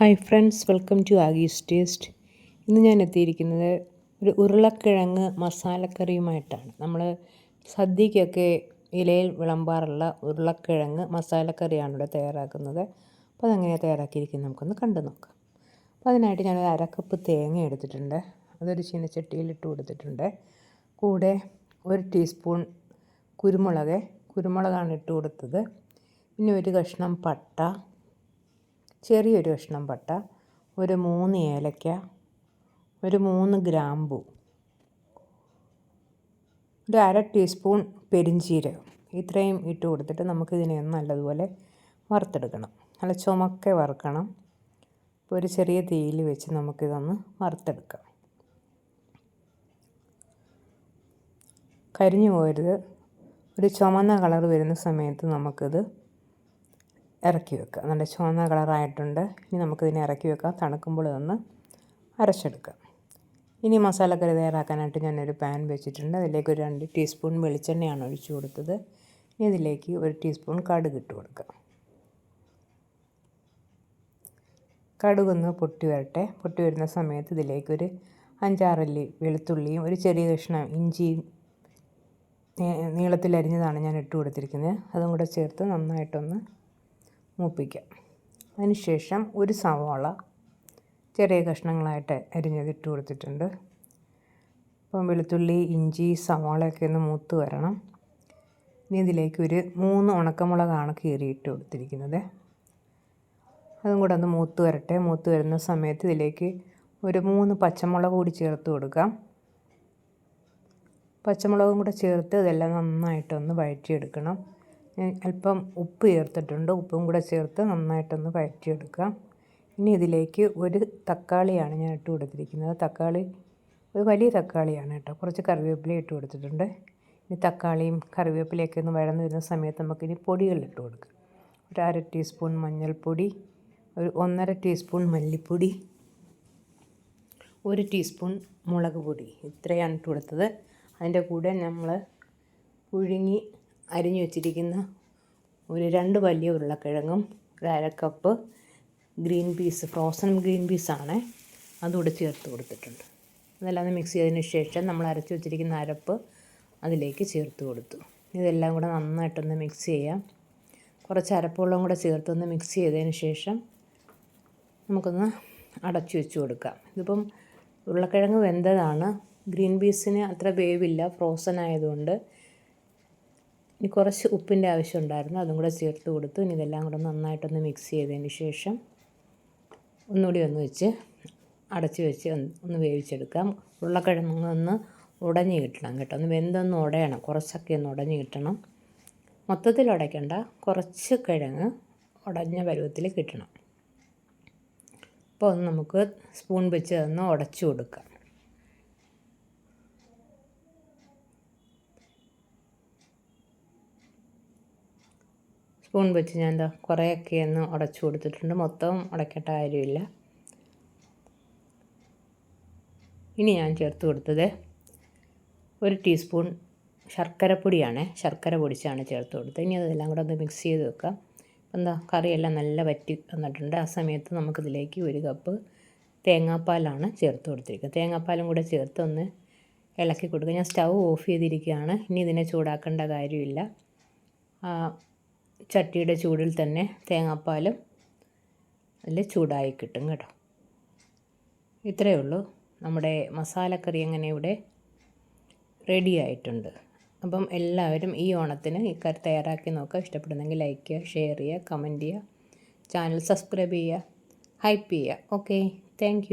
Hi friends welcome to Aagee's taste. ഇന്ന് ഞാൻ എത്തിയിരിക്കുന്നത് ഒരു ഉരുളക്കിഴങ്ങ് മസാലക്കറിയുമായിട്ടാണ്. നമ്മൾ സദ്യക്കൊക്കെ ഇലയിൽ വിളമ്പാറുള്ള ഉരുളക്കിഴങ്ങ് മസാലക്കറിയാണ് ഇവിടെ തയ്യാറാക്കുന്നത്. അപ്പോൾ അതെങ്ങനെയാണ് തയ്യാറാക്കിയിരിക്കുന്നത് നമുക്കൊന്ന് കണ്ടു നോക്കാം. അപ്പോൾ അതിനായിട്ട് ഞാനൊരു അരക്കപ്പ് തേങ്ങ എടുത്തിട്ടുണ്ട്. അതൊരു ചീനച്ചട്ടിയിൽ ഇട്ട് കൊടുത്തിട്ടുണ്ട്. കൂടെ ഒരു ടീസ്പൂൺ കുരുമുളക് കുരുമുളകാണ് ഇട്ട് കൊടുത്തത്. പിന്നെ ഒരു കഷ്ണം പട്ട ചെറിയൊരു കഷ്ണം പട്ട ഒരു മൂന്ന് ഏലക്ക ഒരു മൂന്ന് ഗ്രാമ്പു ഒരു അര ടീസ്പൂൺ പെരിഞ്ചീരകം. ഇത്രയും ഇട്ട് കൊടുത്തിട്ട് നമുക്കിതിനെ ഒന്ന് നല്ലതുപോലെ വറുത്തെടുക്കണം. നല്ല ചുമക്കെ വറുക്കണം. ഇപ്പോൾ ഒരു ചെറിയ തീയിൽ വെച്ച് നമുക്കിതൊന്ന് വറുത്തെടുക്കാം. കരിഞ്ഞു പോരുത്. ഒരു ചുമന്ന കളർ വരുന്ന സമയത്ത് നമുക്കിത് ഇറക്കി വെക്കുക. നല്ല ചുവന്ന കളറായിട്ടുണ്ട്. ഇനി നമുക്കിതിനെ ഇറക്കി വെക്കാം. തണുക്കുമ്പോൾ ഇതൊന്ന് അരച്ചെടുക്കാം. ഇനി മസാലക്കറി തയ്യാറാക്കാനായിട്ട് ഞാനൊരു പാൻ വെച്ചിട്ടുണ്ട്. അതിലേക്ക് ഒരു രണ്ട് ടീസ്പൂൺ വെളിച്ചെണ്ണയാണ് ഒഴിച്ചു കൊടുത്തത്. ഇനി ഇതിലേക്ക് ഒരു ടീസ്പൂൺ കടുക് ഇട്ട് കൊടുക്കുക കടുകൊന്ന് പൊട്ടി വരട്ടെ. പൊട്ടി വരുന്ന സമയത്ത് ഇതിലേക്കൊരു അഞ്ചാറല്ലി വെളുത്തുള്ളിയും ഒരു ചെറിയ കഷ്ണം ഇഞ്ചിയും നീളത്തിലരിഞ്ഞതാണ് ഞാൻ ഇട്ട് കൊടുത്തിരിക്കുന്നത്. അതും കൂടെ ചേർത്ത് നന്നായിട്ടൊന്ന് മൂപ്പിക്കാം. അതിനുശേഷം ഒരു സവാള ചെറിയ കഷ്ണങ്ങളായിട്ട് അരിഞ്ഞതിട്ട് കൊടുത്തിട്ടുണ്ട്. അപ്പം വെളുത്തുള്ളി ഇഞ്ചി സവാളയൊക്കെ ഒന്ന് മൂത്ത് വരണം. ഇനി ഇതിലേക്ക് ഒരു മൂന്ന് ഉണക്കമുളകാണ് കീറിയിട്ട് കൊടുത്തിരിക്കുന്നത്. അതും കൂടെ ഒന്ന് മൂത്ത് വരട്ടെ. മൂത്ത് വരുന്ന സമയത്ത് ഇതിലേക്ക് ഒരു മൂന്ന് പച്ചമുളക് കൂടി ചേർത്ത് കൊടുക്കാം. പച്ചമുളകും കൂടെ ചേർത്ത് ഇതെല്ലാം നന്നായിട്ടൊന്ന് വഴറ്റിയെടുക്കണം. അല്പം ഉപ്പ് ചേർത്തിട്ടുണ്ട്. ഉപ്പും കൂടെ ചേർത്ത് നന്നായിട്ടൊന്ന് വഴറ്റിയെടുക്കാം ഇനി ഇതിലേക്ക് ഒരു തക്കാളിയാണ് ഞാൻ ഇട്ട് കൊടുത്തിരിക്കുന്നത്. തക്കാളി ഒരു വലിയ തക്കാളിയാണ് കേട്ടോ. കുറച്ച് കറിവേപ്പില ഇട്ട് കൊടുത്തിട്ടുണ്ട്. ഇനി തക്കാളിയും കറിവേപ്പിലയൊക്കെ ഒന്ന് വഴന്നു വരുന്ന സമയത്ത് നമുക്കിനി പൊടികൾ ഇട്ട് കൊടുക്കാം. ഒരു അര ടീസ്പൂൺ മഞ്ഞൾപ്പൊടി ഒരു ഒന്നര ടീസ്പൂൺ മല്ലിപ്പൊടി ഒരു ടീസ്പൂൺ മുളക് പൊടി. ഇത്രയാണ് ഇട്ട് കൊടുത്തത്. അതിന്റെ കൂടെ നമ്മൾ പുഴുങ്ങി അരിഞ്ഞു വെച്ചിരിക്കുന്ന ഒരു രണ്ട് വലിയ ഉരുളക്കിഴങ്ങും ഒരു അരക്കപ്പ് cup green peas frozen green പീസാണ് അതുകൂടെ ചേർത്ത് കൊടുത്തിട്ടുണ്ട്. അതെല്ലാം ഒന്ന് മിക്സ് ചെയ്തതിന് ശേഷം നമ്മൾ അരച്ചു വെച്ചിരിക്കുന്ന അരപ്പ് അതിലേക്ക് ചേർത്ത് കൊടുത്തു. ഇതെല്ലാം കൂടെ നന്നായിട്ടൊന്ന് മിക്സ് ചെയ്യാം. കുറച്ച് അരപ്പുള്ളം കൂടെ ചേർത്തൊന്ന് മിക്സ് ചെയ്തതിന് ശേഷം നമുക്കൊന്ന് അടച്ചു വെച്ച് കൊടുക്കാം. ഇതിപ്പം ഉരുളക്കിഴങ്ങ് വെന്തതാണ്. ഗ്രീൻ പീസിന് അത്ര വേവില്ല ഫ്രോസൺ ആയതുകൊണ്ട് ഇനി കുറച്ച് ഉപ്പിന്റെ ആവശ്യം ഉണ്ടായിരുന്നു അതും കൂടെ ചേർത്ത് കൊടുത്തു. ഇനി ഇതെല്ലാം കൂടെ നന്നായിട്ടൊന്ന് മിക്സ് ചെയ്തതിന് ശേഷം ഒന്നുകൂടി ഒന്ന് വെച്ച് അടച്ച് വെച്ച് ഒന്ന് വേവിച്ചെടുക്കാം. ഉരുളക്കിഴങ്ങ് ഒന്ന് ഉടഞ്ഞ് കിട്ടണം കേട്ടോ. ഒന്ന് വെന്തൊന്ന് ഉടയണം. കുറച്ചൊക്കെ ഒന്ന് ഉടഞ്ഞ് കിട്ടണം. മൊത്തത്തിൽ ഉടയ്ക്കണ്ട. കുറച്ച് കിഴങ്ങ് ഉടഞ്ഞ പരുവത്തിൽ കിട്ടണം. അപ്പോൾ നമുക്ക് സ്പൂൺ വെച്ച് ഒന്ന് ഉടച്ചു കൊടുക്കാം. സ്പൂൺ വെച്ച് ഞാൻ എന്താ കുറേയൊക്കെ ഒന്ന് ഉടച്ചു കൊടുത്തിട്ടുണ്ട്. മൊത്തം ഉടയ്ക്കേണ്ട കാര്യമില്ല. ഇനി ഞാൻ ചേർത്ത് കൊടുത്തത് ഒരു ടീസ്പൂൺ ശർക്കരപ്പൊടിയാണ് ശർക്കര പൊടിച്ചാണ് ചേർത്ത് കൊടുത്തത്. ഇനി അതെല്ലാം കൂടെ ഒന്ന് മിക്സ് ചെയ്ത് വെക്കാം. എന്താ കറിയെല്ലാം നല്ല വറ്റി വന്നിട്ടുണ്ട്. ആ സമയത്ത് നമുക്കിതിലേക്ക് ഒരു കപ്പ് തേങ്ങാപ്പാലാണ് ചേർത്ത് കൊടുത്തിരിക്കുക തേങ്ങാപ്പാലും കൂടെ ചേർത്ത് ഒന്ന് ഇളക്കി കൊടുക്കുക. ഞാൻ സ്റ്റൗ ഓഫ് ചെയ്തിരിക്കുകയാണ്. ഇനി ഇതിനെ ചൂടാക്കേണ്ട കാര്യമില്ല. ചട്ടിയുടെ ചൂടിൽ തന്നെ തേങ്ങാപ്പാലും അതിൽ ചൂടായി കിട്ടും കേട്ടോ. ഇത്രയേ ഉള്ളൂ. നമ്മുടെ മസാലക്കറി അങ്ങനെ ഇവിടെ റെഡി ആയിട്ടുണ്ട്. അപ്പം എല്ലാവരും ഈ ഓണത്തിന് ഈ കറി തയ്യാറാക്കി നോക്കുക. ഇഷ്ടപ്പെടുന്നെങ്കിൽ ലൈക്ക് ചെയ്യുക ഷെയർ ചെയ്യുക കമന്റ് ചെയ്യുക. ചാനൽ സബ്സ്ക്രൈബ് ചെയ്യുക ഹൈപ്പ് ചെയ്യുക. Okay thank